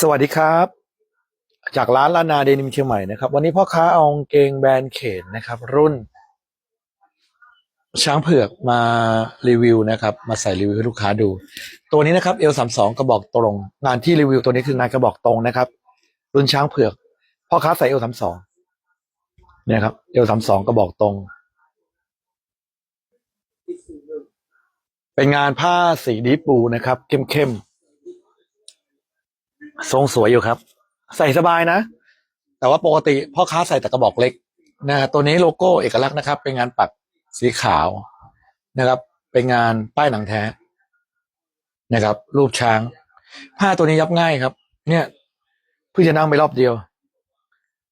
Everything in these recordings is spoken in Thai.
สวัสดีครับ จากร้านลานาเดนิมเชียงใหม่นะครับ วันนี้พ่อค้าเอาเกงแบรนด์เขนนะครับ รุ่น ช้างเผือกมารีวิวนะครับ มาใส่รีวิวให้ลูกค้าดู ตัวนี้นะครับเอลสามสองกระบอกตรง งานที่รีวิวตัวนี้คืองานกระบอกตรงนะครับ รุ่นช้างเผือกพ่อค้าใส่เอลสามสองเนี่ยครับเอลสามสองกระบอกตรงเป็นงานผ้าสีดีปูนะครับ เข้มๆ ทรงสวยอยู่ครับ ใส่สบายนะ แต่ว่าปกติพ่อค้าใส่แต่กระบอกเล็กนะตัวนี้โลโก้เอกลักษณ์นะครับ เป็นงานปักสีขาวนะครับ เป็นงานป้ายหนังแท้นะครับ รูปช้าง ผ้าตัวนี้ยับง่ายครับ เนี่ยเพิ่งจะนั่งไปรอบเดียว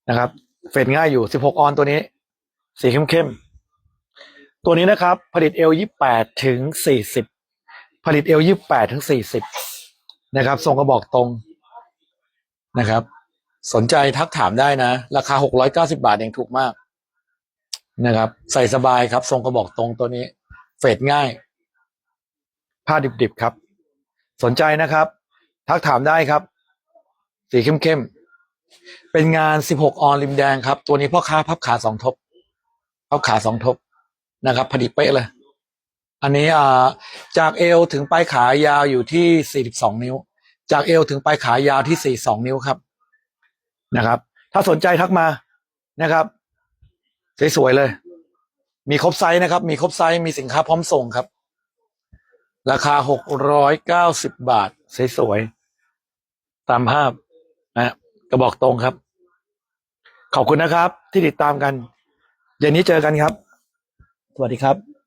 นะครับ เฟดง่ายอยู่ 16 ออนตัวนี้ สีเข้มๆ ตัวนี้นะครับ ผลิตเอล28ถึง40 ผลิตเอล28ถึง40 นะครับทรงกระบอกตรง นะครับ สนใจทักถามได้นะ ราคา690บาทเองถูกมากนะครับ ใส่สบายครับ ทรงกระบอกตรงตัวนี้ เฟดง่าย ผ้าดิบๆครับ สนใจนะครับ ทักถามได้ครับ สีเข้มๆ เป็นงาน16ออนริมแดงครับ ตัวนี้พ่อค้าพับขาสองทบ พับขาสองทบนะครับพอดีเป๊ะเลย อันนี้อ่าจากเอวถึงปลายขายาวอยู่ที่42นิ้ว จากเอวถึงปลายขายาวที่42นิ้วครับนะครับ ถ้าสนใจทักมานะครับสวยๆเลย มีครบไซส์นะครับ มีครบไซส์มีสินค้าพร้อมส่งครับ ราคา690บาทสวยๆตามภาพนะกระบอกตรงครับ ขอบคุณนะครับ ที่ติดตามกันเย็นนี้เจอกันครับ สวัสดีครับ